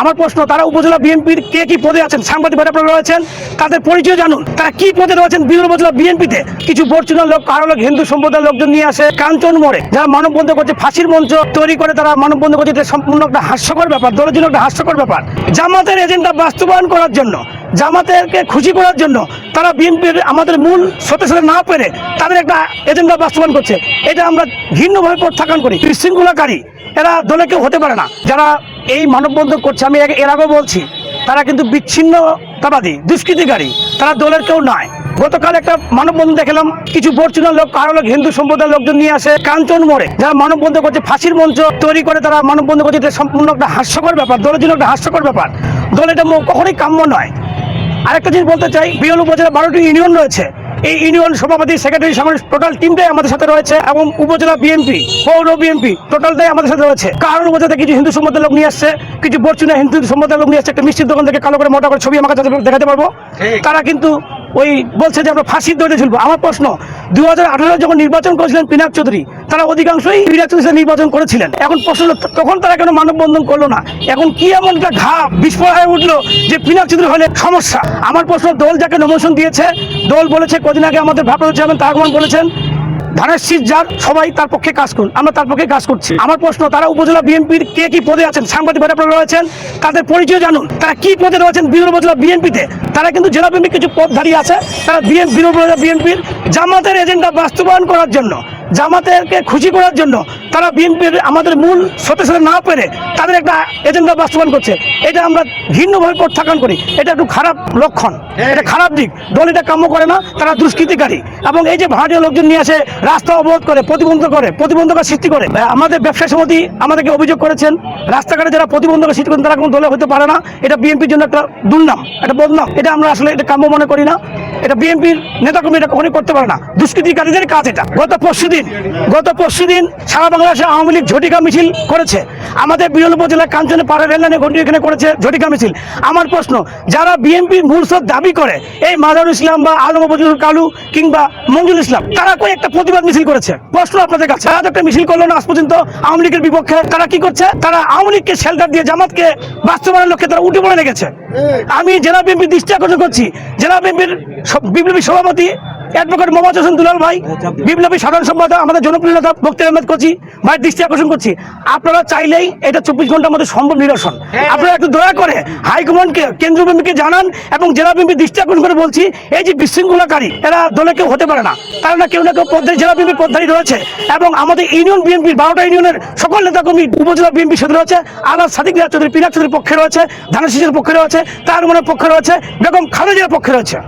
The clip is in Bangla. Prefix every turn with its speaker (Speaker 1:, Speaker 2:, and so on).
Speaker 1: আমার প্রশ্ন, তারা উপজেলা বিএনপির কে কি পদে আছেন? সাংবাদিক ভাই আপনারা রয়েছেন, তাদের পরিচয় জানুন। তারা কি পদে রয়েছেন? বিভিন্ন উপজেলা বিএনপিতে কিছু বর্চুনার লোক কারও লোক, হিন্দু সম্প্রদায়ের লোকজন নিয়ে আসে, কাঞ্চন মোড়ে, যারা মানববন্ধ করছে ফাঁসির মঞ্চ তৈরি করে, তারা মানববন্ধ করছে এটা সম্পূর্ণ একটা হাস্যকর ব্যাপার দলের জন্য একটা হাস্যকর ব্যাপার। জামাতের এজেন্ডা বাস্তবায়ন করার জন্য, জামাতেরকে খুশি করার জন্য, তারা বিএনপির আমাদের মূল সতে সাথে না পেরে তাদের একটা এজেন্ডা বাস্তবায়ন করছে। এটা আমরা ঘৃণ্যভাবে প্রত্যাখ্যান করি। বিশৃঙ্খলাকারী, এরা দলে কেউ হতে পারে না। যারা এই মানববন্ধন করছে, আমি এর- আগেও বলছি, তারা কিন্তু বিচ্ছিন্নতাবাদী দুষ্কৃতিকারী তারা দলের কেউ নয়। গতকাল একটা মানববন্ধন দেখলাম, কিছু বর্চুনার লোক কারও লোক, হিন্দু সম্প্রদায়ের লোকজন নিয়ে আসে, কাঞ্চন মোড়ে। যারা মানববন্ধন করছে, ফাঁসির মঞ্চ তৈরি করে তারা মানববন্ধন করছে সম্পূর্ণ একটা হাস্যকর ব্যাপার, দলের জন্য একটা হাস্যকর ব্যাপার। দল এটা কখনোই কাম্য নয়। আরেকটা জিনিস বলতে চাই, বিএল উপজেলা বারোটি ইউনিয়ন রয়েছে এই ইউনিয়ন সভাপতি সেক্রেটারি সামনে টোটাল টিমটাই আমাদের সাথে রয়েছে এবং উপজেলা বিএনপি পৌর বিএনপি টোটালটাই আমাদের সাথে রয়েছে। কারণ উপজেলাতে কিছু হিন্দু সম্প্রদায়ের লোক নিয়ে আসছে কিছু বর্চুনা হিন্দু সম্প্রদায়ের লোক নিয়ে আসছে একটা মিষ্টির দোকান থেকে কালো করে মোটা করে ছবি আমাকে কাছে দেখাতে পারব। তারা কিন্তু ওই বলছে যে আমরা ফাঁসির দড়িতে ঝুলবো। আমার প্রশ্ন দু হাজার আঠারো যখন নির্বাচন করেছিলেন পিনাক চৌধুরী, তারা অধিকাংশই পিনাক চৌধুরী নির্বাচন করেছিলেন। এখন প্রশ্ন তখন তারা কেন মানববন্ধন করল না? এখন কি এমন একটা ঘা বিস্ফোরণ হয়ে উঠল যে পিনাক চৌধুরী হলে সমস্যা? আমার প্রশ্ন, দল যাকে নমোশন দিয়েছে, দল বলেছে কদিন আগে আমাদের ভাবনা চেয়ারম্যান তাহমান বলেছেন ধানের শীত যার সবাই তার পক্ষে কাজ করুন। আমরা তার পক্ষে কাজ করছি। আমার প্রশ্ন, তারা উপজেলা বিএনপির কে কি পদে আছেন? সাংবাদিক আপনারা রয়েছেন, তাদের পরিচয় জানুন। তারা কি পদে রয়েছেন বিভিন্ন উপজেলা বিএনপিতে? তারা কিন্তু জেলা বিএনপি কিছু পদ দাঁড়িয়ে আছে। তারা বিএনপি উপজেলা বিএনপির জামাতের এজেন্ডা বাস্তবায়ন করার জন্য। জামাতেরকে খুশি করার জন্য তারা বিএনপির আমাদের মূল সতে সাথে না পেরে তাদের একটা এজেন্ডা বাস্তবায়ন করছে। এটা আমরা ঘৃণ্যভাবে প্রত্যাখ্যান করি। এটা একটু খারাপ লক্ষণ। এটা খারাপ দিক। দল এটা কাম্য করে না, তারা দুষ্কৃতিকারী। এবং এই যে ভারতীয় লোকজন নিয়ে আসে, রাস্তা অবরোধ করে, প্রতিবন্ধক করে, প্রতিবন্ধকতা সৃষ্টি করে আমাদের ব্যবসা সমিতি আমাদেরকে অভিযোগ করেছেন, রাস্তাঘাটে যারা প্রতিবন্ধকতা সৃষ্টি করেন, তারা কোনো দলে হতে পারে না। এটা বিএনপির জন্য একটা দুর্নাম, একটা বদনাম। এটা আমরা আসলে এটা কাম্য মনে করি না। এটা বিএনপির নেতাকর্মী এটা কখনোই করতে পারে না। দুষ্কৃতিকারীদের কাজ এটা। গত পরশু দিন গত পরশু দিন সারা বাংলাদেশে আওয়ামী লীগ ঝটিকা মিছিল করেছে। আমাদের বিরল উপজেলার কাঞ্চনে পাড়া রেললাইনে ঘন্টি এখানে করেছে ঝটিকা মিছিল। আমার প্রশ্ন, যারা বিএনপির মূল স্রোত দাবি করে, এই মাজারুল ইসলাম বা আলম বজরুল কালু কিংবা মঞ্জুল ইসলাম, তারা কই একটা প্রতিবাদ মিছিল করেছে? প্রশ্ন আপনাদের কাছে। তারা একটা মিছিল করল না, আজ পর্যন্ত আওয়ামী লীগের বিপক্ষে। তারা কি করছে? তারা আওয়ামী লীগকে শেল্টার দিয়ে জামাতকে বাস্তবায়নের লক্ষ্যে তারা উঠে পড়ে লেগেছে। আমি জেলা বিএনপির দৃষ্টি আকর্ষণ করছি। জেলা বিএনপির বিপ্লবী সভাপতি অ্যাডভোকেট মোহাম্মদ হোসেন দুলাল ভাই বিপ্লবী সাধারণ সম্পাদক আমাদের জনপ্রিয় নেতা আহমেদ করছি ভাই দৃষ্টি আকর্ষণ করছি। আপনারা চাইলেই এটা চব্বিশ ঘণ্টার মধ্যে সম্ভব নিরসন। আপনারা একটু দয়া করে হাইকমান্ডকে কেন্দ্রীয় বিএনপিকে জানান এবং জেলা বিএনপি দৃষ্টি আকর্ষণ করে বলছি এই যে বিশৃঙ্খলাকারী এরা দলে কেউ হতে পারে না। তারা না কেউ না কেউ পদ্মারি জেলা বিএনপি পদ্মারি রয়েছে এবং আমাদের ইউনিয়ন বিএনপির বারোটা ইউনিয়নের সকল নেতাকর্মী উপজেলা বিএনপি সাথে রয়েছে আলাদ সাদিক রায় চৌধুরী পিনাক চৌধুরীর পক্ষে রয়েছে ধানের শিশুর পক্ষে রয়েছে তার মনের পক্ষে রয়েছে বেগম খালেদার পক্ষে রয়েছে।